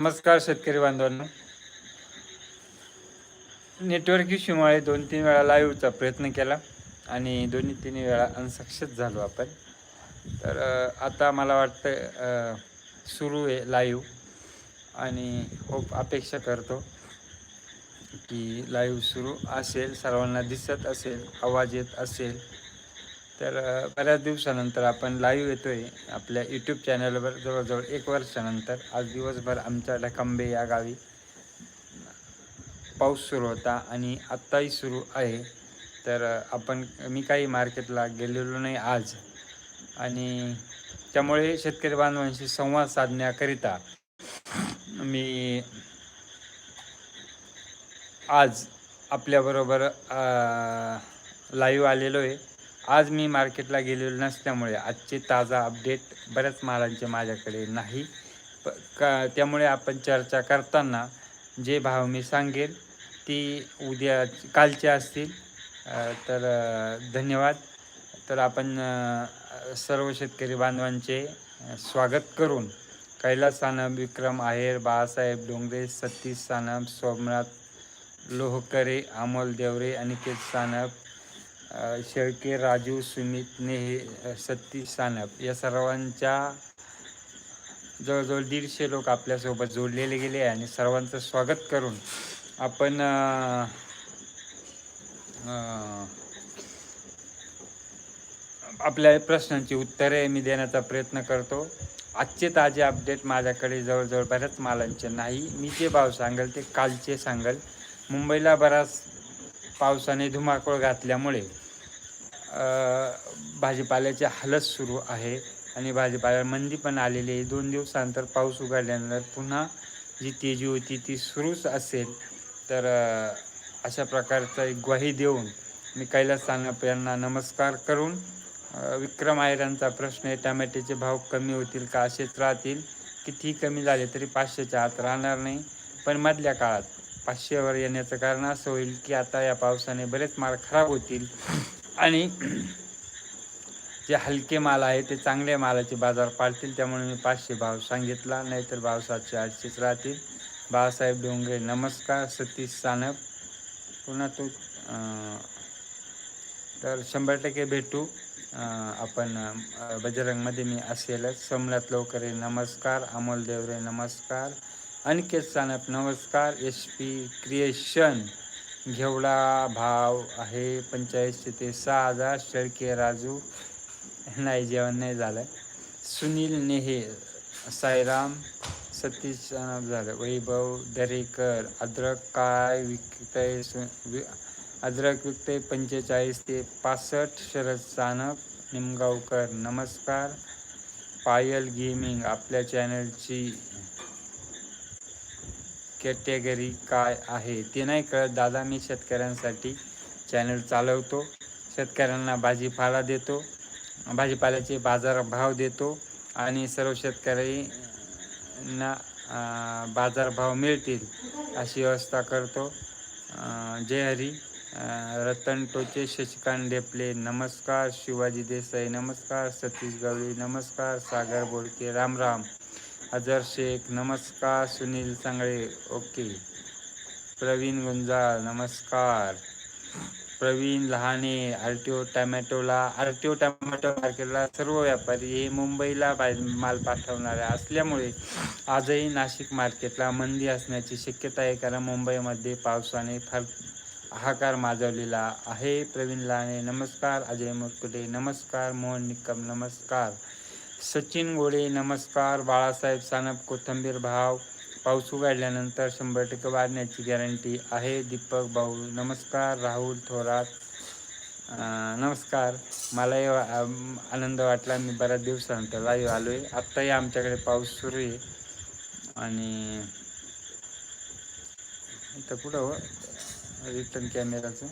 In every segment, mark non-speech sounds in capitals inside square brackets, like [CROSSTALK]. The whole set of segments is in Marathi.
नमस्कार शेतकरी बांधवांनो. नेटवर्क इश्यूमुळे दोन तीन वेळा लाईव्हचा प्रयत्न केला आणि दोन्ही तीन वेळा अनसक्सेस झालो आपण. तर आता मला वाटतं सुरू आहे लाईव्ह आणि होप अपेक्षा करतो की लाईव्ह सुरू असेल सर्वांना दिसत असेल आवाज येत असेल तर बऱ्याच दिवसानंतर आपण लाईव्ह येतो आहे आपल्या यूट्यूब चॅनलवर जवळजवळ एक वर्षानंतर. आज दिवसभर आमच्या लखंबे या गावी पाऊस सुरू होता आणि आत्ताही सुरू आहे. तर आपण मी काही मार्केटला गेलेलो नाही आज. आणि त्यामुळे शेतकरी बांधवांशी संवाद साधण्याकरिता मी आज आपल्याबरोबर लाईव्ह आलेलो आहे. आज मी मार्केटला गेलेलो नसल्यामुळे आजचे ताजा अपडेट बऱ्याच मालांचे माझ्याकडे नाही. प का त्यामुळे आपण चर्चा करताना जे भाव मी सांगेल ती उद्या कालचे असतील. तर धन्यवाद. तर आपण सर्व शेतकरी बांधवांचे स्वागत करून कैलास सानप विक्रम आहेर बाळासाहेब डोंगरे सतीश सानप सोमनाथ लोहकरे अमोल देवरे अनिकेत सानप शेळके राजू सुमित नेहे सतीश सानप या सर्वांच्या जवळजवळ दीडशे लोक आपल्यासोबत जोडलेले गेले आणि सर्वांचं स्वागत करून आपण आपल्या प्रश्नांची उत्तरे मी देण्याचा प्रयत्न करतो. आजचे ताजे अपडेट माझ्याकडे जवळजवळ बऱ्याच मालांचे नाही. मी जे भाव सांगेल ते कालचे सांगेल. मुंबईला बराच पावसाने धुमाकूळ घातल्यामुळे भाजीपाल्याचे हालत सुरू आहे आणि भाजीपाल्या मंदी पण आलेली आहे. दोन दिवसानंतर पाऊस उघडल्यानंतर पुन्हा जी तेजी होती ती सुरूच असेल. तर अशा प्रकारचा एक ग्वाही देऊन मी कैलास सांगप यांना नमस्कार करून विक्रम आयरांचा प्रश्न आहे टमॅट्याचे भाव कमी होतील का? असेच राहतील. किती कमी झाले तरी पाचशेच्या आत राहणार नाही. पण मधल्या काळात पाचशेवर येण्याचं कारण असं होईल की आता या पावसाने बरेच माल खराब होतील. आणि जे हलके माल आहे ते चांगल्या मालाचे बाजार पाडतील त्यामुळे मी पाचशे भाव सांगितला. नाहीतर भाव सातशे आठशेच राहतील. बाळासाहेब डोंगरे नमस्कार. सतीश सानप. पुन्हा तो तर शंभर टक्के भेटू. आपण बजरंगमध्ये मी असेलच. सोमनाथ लवकरे नमस्कार. अमोल देवरे नमस्कार. अनिकेत सानप नमस्कार. एस पी क्रिएशन घेवडा भाव आहे पंच्याऐंशी ते सहा हजार. शेळके राजू. नाही जेवण नाही झालं. सुनील नेहे साईराम. सतीश झालं. वैभव दरेकर. अद्रक काय विकतय? अद्रक विकतय पंचेचाळीस ते पासष्ट. शरद सानप निमगावकर. नमस्कार. पायल गेमिंग आपल्या चॅनलची कॅटेगरी काय आहे ते नाही कळत. दादा मी शेतकऱ्यांसाठी चॅनल चालवतो. शेतकऱ्यांना भाजीपाला देतो. भाजीपाल्याचे बाजार भाव देतो. आणि सर्व शेतकऱ्यांना बाजारभाव मिळतील अशी व्यवस्था करतो. जय हरी. रतन टोचे शशिकांत डेपले नमस्कार. शिवाजी देसाई नमस्कार. सतीश गवळी नमस्कार. सागर बोडके राम राम. अजर शेख नमस्कार सुनील सांगळे ओके. प्रवीण गुंजाळ नमस्कार. Pravin Lahane R T O टॅमॅटोला R T O tomato मार्केटला सर्व व्यापारी हे मुंबईला माल पाठवणारे असल्यामुळे आजही नाशिक मार्केटला मंदी असण्याची शक्यता आहे कारण मुंबईमध्ये पावसाने फार हाकार माजवलेला आहे. प्रवीण लहाने नमस्कार. अजय मुरकुटे नमस्कार. मोहन निकम नमस्कार. सचिन गोळे नमस्कार. बाळासाहेब सानप कोथंबीर भाव. पाऊस उघडल्यानंतर शंभर टक्के वाढण्याची गॅरंटी आहे. दीपक भाऊ नमस्कार. राहुल थोरात नमस्कार. मलाही आनंद वाटला. मी बऱ्याच दिवसानंतर लाईव्ह आलो आहे आत्ताही आमच्याकडे पाऊस सुरू आहे. आणि इथं कुठं हो? रिटर्न कॅमेराचं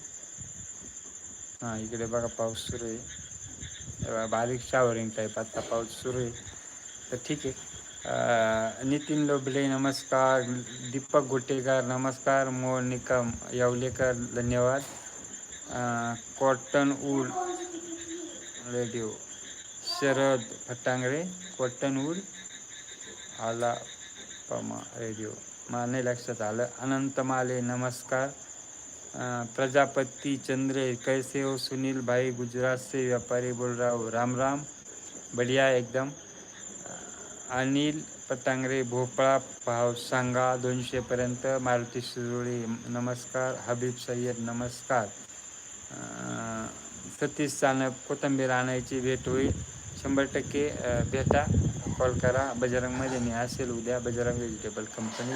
हां इकडे बघा पाऊस सुरू आहे. बारीक शावरिंग टाईप आता पाऊस सुरू आहे. तर ठीक आहे. नितीन लोबले नमस्कार. दीपक गोटेकर नमस्कार. मोर निकम यावलेकर धन्यवाद. Cotton wool radio Sharad Phatangare cotton wool आला पमा रेडिओ मला नाही लक्षात आलं. अनंत माले नमस्कार. प्रजापती चंद्रे कैसे हो सुनील भाई गुजरात से व्यापारी बोल रहा हूँ। राम राम बढ़िया एकदम। अनिल पटांगरे भोपळा भाव सांगा दोनशेपर्यंत मारुती शिरोळी नमस्कार हबीब सय्यद नमस्कार। सतीश सानप कोथंबीर आणायची भेट होईल शंभर टक्के भेटा कॉल करा बजरंगमध्ये मी असेल उद्या बजरंग व्हेजिटेबल कंपनी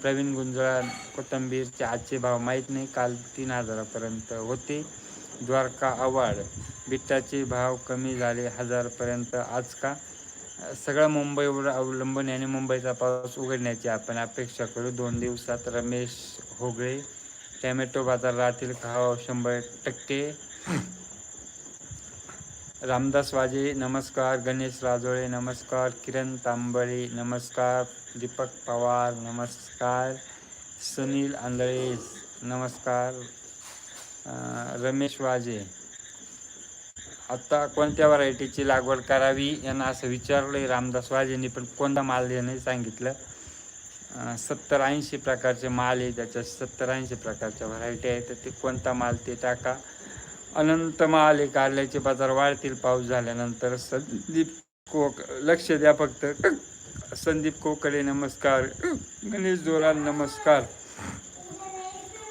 प्रवीण गुंजळा कोथंबीरचे आजचे भाव माहीत नाही. काल तीन हजारापर्यंत होते. द्वारका आव्हाड बिट्टाचे भाव कमी झाले हजारपर्यंत. आज का? सगळं मुंबईवर अवलंबून याने आणि मुंबईचा पाऊस उघडण्याची आपण अपेक्षा करू. दोन दिवसात रमेश होगळे टॅमॅटो बाजार राहतील का शंभर टक्के. रामदास वाजे नमस्कार. गणेश राजोळे नमस्कार. किरण तांबळे नमस्कार. दीपक पवार नमस्कार. सुनील आंधळे नमस्कार. रमेश वाजे. आत्ता कोणत्या व्हरायटीची लागवड करावी यांना असं विचारलंय रामदास वाजेंनी पण कोणता माल याने सांगितलं. सत्तर ऐंशी प्रकारचे माल आहे त्याच्या सत्तर ऐंशी प्रकारच्या व्हरायटी आहे तर ते कोणता माल ते टाका. अनंत महाले कारल्याचे बाजार वाढतील पाऊस झाल्यानंतर संदीप कोक लक्ष द्या फक्त. संदीप कोकडे नमस्कार. गणेश जोराल नमस्कार.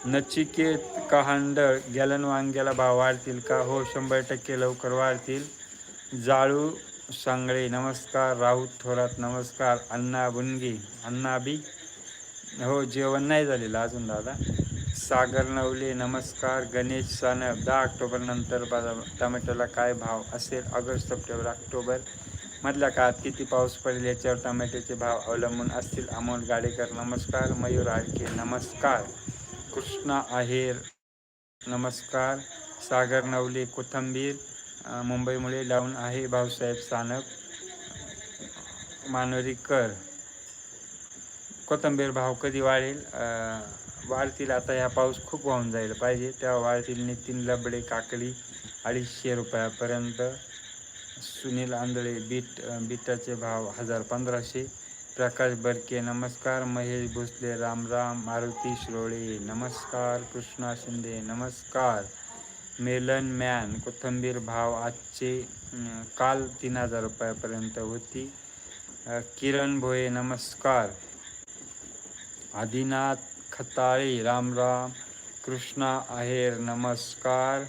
नचिकेत कहांडळ गॅलन वांग्याला भाव वाढतील का? हो शंभर टक्के लवकर वाढतील. जाळू सांगळे नमस्कार. राऊत थोरात नमस्कार. अण्णा बुनगी अण्णा बी. हो जेवण नाही झालेलं अजून दादा. सागर नवले नमस्कार. गणेश सानप दहा ऑक्टोबर नंतर टमॅटोला टोमॅटोला काय भाव असेल? August September October. मधल्या काळात किती पाऊस पडेल याच्यावर टमॅटोचे भाव अवलंबून असतील? अमोल गाडेकर नमस्कार. मयूर आळके नमस्कार. कृष्णा आहेर नमस्कार. सागर नवले कोथंबीर मुंबईमुळे डाऊन आहे भाऊसाहेब सानप. मानोरीकर कोथंबीर भाव कधी वाढेल? वाढतील. आता ह्या पाऊस खूप वाहून जायला पाहिजे. तेव्हा वाढतील नितीन लबडे काकडी अडीचशे रुपयापर्यंत. सुनील आंधळे बीट बीटाचे भाव हजार पंधराशे. प्रकाश बडके नमस्कार. महेश भोसले रामराम मारुती शिरोळे नमस्कार. कृष्णा शिंदे नमस्कार. मेलन मॅन कोथंबीर भाव आजचे काल तीन हजार रुपयापर्यंत होती. किरण भोये नमस्कार. आदिनाथ खताळे राम कृष्णा आहेर नमस्कार.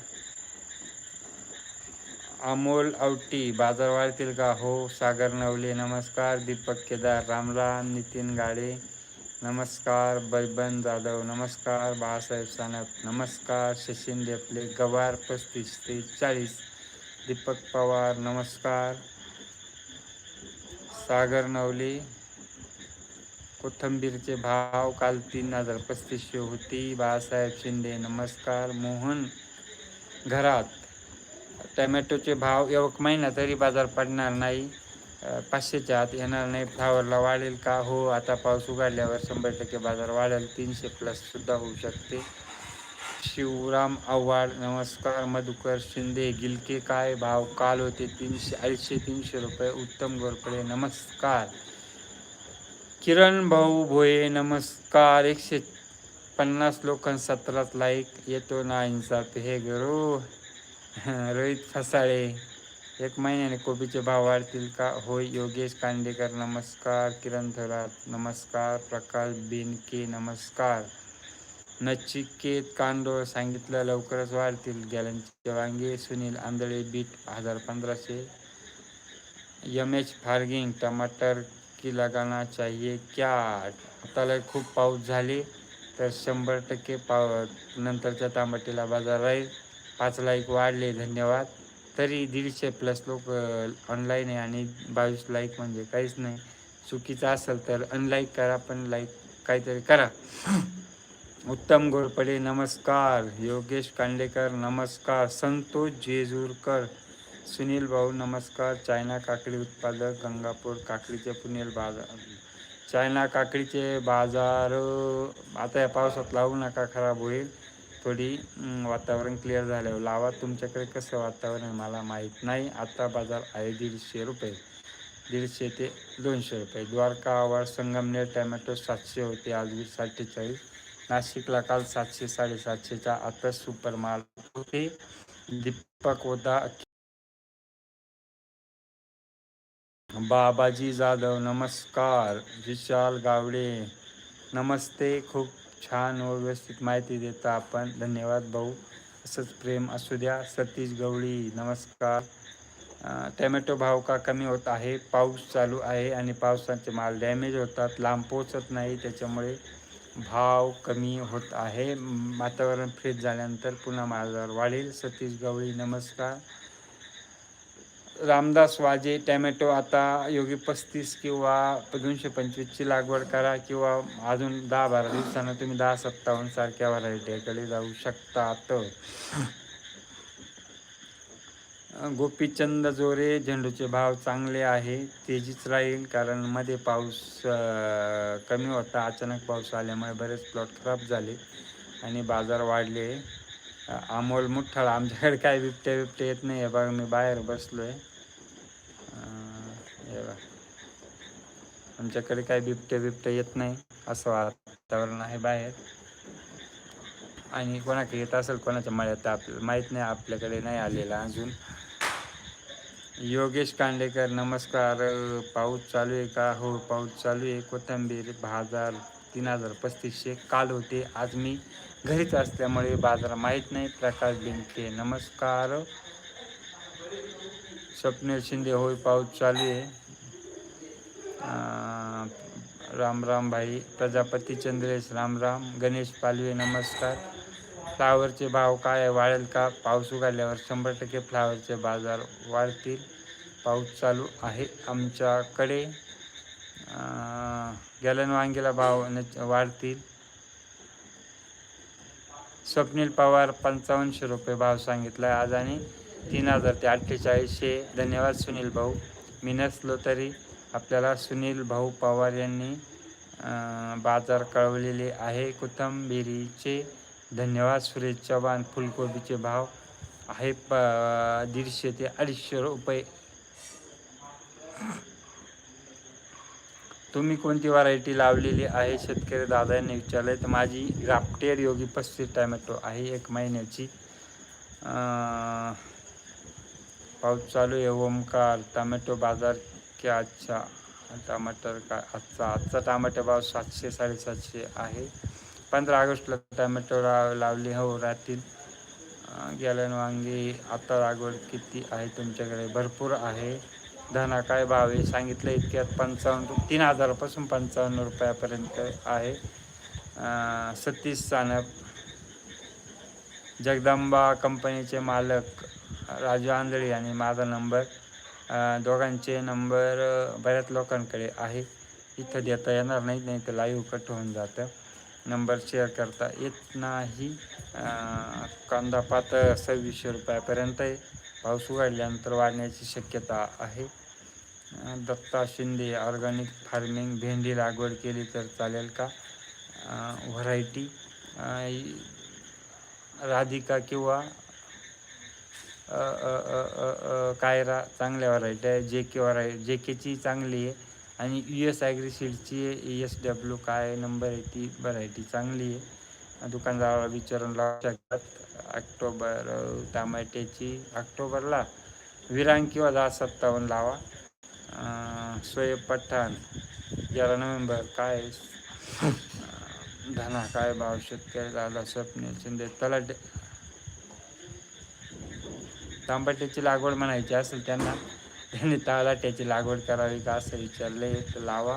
अमोल आवटी बाजारवाडीतील का हो सागर नवले नमस्कार. दीपक केदार रामराम नितीन गाडे नमस्कार. बैबन जाधव नमस्कार. बाळासाहेब सानप नमस्कार. शशीन देपले गवार पस्तीस ते चाळीस. दीपक पवार नमस्कार. सागर नवले कोथंबीरचे भाव काल तीन हजार पस्तीसशे होती. बाळासाहेब शिंदे नमस्कार. मोहन घरात. टमॅटोचे भाव एक महिना तरी बाजार पडणार नाही. पाचशेच्या आत येणार नाही. फ्लावरला वाढेल का? हो आता पाऊस उघडल्यावर शंभर टक्के बाजार वाढेल. तीनशे प्लस सुद्धा होऊ शकते. शिवराम आव्हाड नमस्कार. मधुकर शिंदे गिलके काय? भाव काल होते तीनशे अडीचशे तीनशे रुपये. उत्तम गोरपडे नमस्कार. किरण भाऊ भोये नमस्कार. एकशे पन्नास लोकां सत्रात लाईक येतो ना इन्साफ हे गुरु. [LAUGHS] रोहित फसाळे. एक महिन्याने कोबीचे भाव वाढतील का? होय योगेश कांडेकर नमस्कार. किरण थोरात नमस्कार. प्रकाश बिनके नमस्कार. नचिकेत कांडो सांगितलं लवकरच वाढतील. गॅलनचे वांगे सुनील आंधळे बीट हजार पंधराशे. यम एच फार्गिंग टमाटर की लगाना चाहिए क्या? आता लय खूप पाऊस झाले तर शंभर टक्के पाव नंतरच्या तांबटीला बाजार राहील. पाच लाईक वाढले धन्यवाद. तरी दीडशे प्लस लोक ऑनलाईन आहे आणि बावीस लाईक म्हणजे काहीच नाही. चुकीचं असेल तर अनलाईक करा पण लाईक काहीतरी करा. [CLEARS THROAT] उत्तम घोरपडे नमस्कार. योगेश कांडेकर नमस्कार. संतोष जेजूरकर सुनील भाऊ नमस्कार. चायना काकडी उत्पादक गंगापूर काकडीचे पुणेल बाजार. चायना काकडीचे बाजार आता या पावसात लावू नका खराब होईल. थोडी वातावरण क्लिअर झाल्यावर लावा. तुमच्याकडे कसं वातावरण मला माहीत नाही. आता बाजार आहे दीडशे रुपये. दीडशे ते दोनशे रुपये. द्वारकावर संगमनेर टॅमॅटो सातशे होते. आज वीस अठ्ठेचाळीस नाशिकला काल सातशे साडेसातशेचा आता सुपर माल होते. दीपक होता बाबाजी जाधव नमस्कार. विशाल गावडे. नमस्ते. खूप छान व व्यवस्थित माहिती देता आपण. धन्यवाद भाऊ. असंच प्रेम असू द्या. सतीश गवळी नमस्कार. टॅमॅटो भाव का कमी होत आहे? पाऊस चालू आहे आणि पावसाचे माल डॅमेज होतात. लांब पोचत नाही. त्याच्यामुळे भाव कमी होत आहे. वातावरण फ्रेश झाल्यानंतर पुन्हा मालदार वाढेल. सतीश गवळी नमस्कार. रामदास वाजे टॅमॅटो आता योगी पस्तीस किंवा दोनशे पंचवीसची लागवड करा किंवा अजून दहा बारा दिवसानं तुम्ही दहा सत्तावन्न सारख्या व्हरायटीकडे जाऊ शकता तर गोपीचंद जोरे झेंडूचे भाव चांगले आहे तेजीच राहील कारण मध्ये पाऊस कमी होता अचानक पाऊस आल्यामुळे बरेच प्लॉट खराब झाले आणि बाजार वाढले. अमोल मुठ्ठाळ आमच्याकडे काय बिबट्या बिबट्या येत नाही आहे बघा मी बाहेर बसलो आहे आमच्याकडे काय बिबटे बिबटे येत नाही असं वातावरण आहे बाहेर. आणि कोणाकडे येत असेल कोणाच्या मळ्यात आपल्याला माहीत नाही आपल्याकडे नाही आलेला अजून. योगेश कांडेकर नमस्कार. पाऊस चालू आहे का? हो पाऊस चालू आहे. कोथंबीर बाजार तीन हजार पस्तीसशे. काल होते आज मी घरीच असल्यामुळे बाजार माहीत नाही. प्रकाश बिंके नमस्कार. स्वप्नील शिंदे होय पाऊस चालू आहे. राम राम भाई प्रजापती चंद्रेश राम राम गणेश पालवे नमस्कार. फ्लावरचे भाव काय वाढेल का? पाऊस उघडल्यावर शंभर टक्के फ्लावरचे बाजार वाढतील. पाऊस चालू आहे आमच्याकडे. गॅलन वांगीला भाव वाढतील. स्वप्नील पवार पंचावन्नशे रुपये भाव सांगितला आहे आज आणि तीन हजार ते अठ्ठेचाळीसशे. धन्यवाद सुनील भाऊ. मी नसलो तरी आपल्याला सुनील भाऊ पवार यांनी बाजार कळवलेले आहे. कोथंबिरीचे धन्यवाद. सुरेश चव्हाण फुलकोबीचे भाव आहे प दीडशे ते अडीचशे रुपये. तुम्ही कोणती व्हरायटी लावलेली आहे? शेतकरी दादांनी विचारले तर माझी ग्राफ्टेड योगी पस्तीस टॅमॅटो आहे. एक महिन्याची. पाऊस चालू आहे ओमकार टमॅटो बाजार क्या अच्छा टमाटर का आजचा आजचा टमाटो भाव सातशे साडेसातशे आहे. पंधरा ऑगस्टला टमॅटो लाव लावली हो राहतील. गेल्यान वांगी आता लागवड किती आहे तुमच्याकडे? भरपूर आहे. धना काय भाव आहे? सांगितलं इतक्यात पंचावन्न तीन हजारापासून पंचावन्न रुपयापर्यंत आहे. सतीश सानप जगदंबा कंपनीचे मालक राजू आंधळे आणि माझा नंबर दोघांचे नंबर बऱ्याच लोकांकडे आहे. इथं देता येणार नाही नाही तर लाईव्ह कट होऊन जातं. नंबर शेअर करता येत नाही. कांदा पातळ सव्वीसशे रुपयापर्यंत आहे. पाऊस उघडल्यानंतर वाढण्याची शक्यता आहे. दत्ता शिंदे ऑर्गॅनिक फार्मिंग भेंडी लागवड केली तर चालेल का? व्हरायटी राधिका किंवा कायरा चांगल्या व्हरायटी आहे. जे के व्हराय जे केची चांगली आहे. आणि यू एस ॲग्रिसीडची एस डब्ल्यू काय नंबर आहे ती व्हरायटी चांगली आहे. दुकानदाराला विचारून लावू शकतात. ऑक्टोबर टमाट्याची ऑक्टोबरला विरांग किंवा दहा सत्तावन्न लावा. सोयब पठाण ग्यारा नोव्हेंबर काय? धना काय भाव? शेतकरी झाला स्वप्नील शिंदे तलाटे तांबट्याची लागवड म्हणायची असेल त्यांना त्यांनी तालाट्याची लागवड करावी का असं विचारले. तर लावा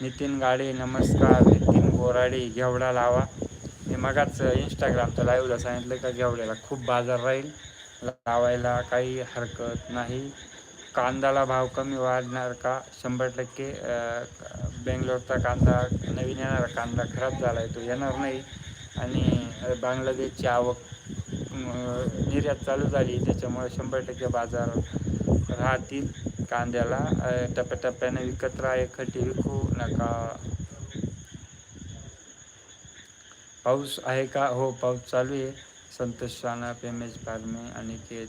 नितीन गाडे नमस्कार. नितीन बोराडे घेवडा लावा. मी मगाच इंस्टाग्रामचं लाईव्हला सांगितलं का घेवड्याला खूप बाजार राहील. लावायला काही हरकत नाही. कांद्याला भाव कमी वाढणार का? शंभर टक्के बेंगलोरचा कांदा नवीन येणारा कांदा खराब झाला आहे तो येणार नाही. आणि बांगलादेशची आवक निर्यात चालू झाली. त्याच्यामुळे शंभर टक्के बाजार राहतील. कांद्याला टप्प्याटप्प्याने विकत राहा खटी विकू नका. पाऊस आहे का? हो पाऊस चालू आहे. संतोष शाना पेमेश फार्मे अनिकेत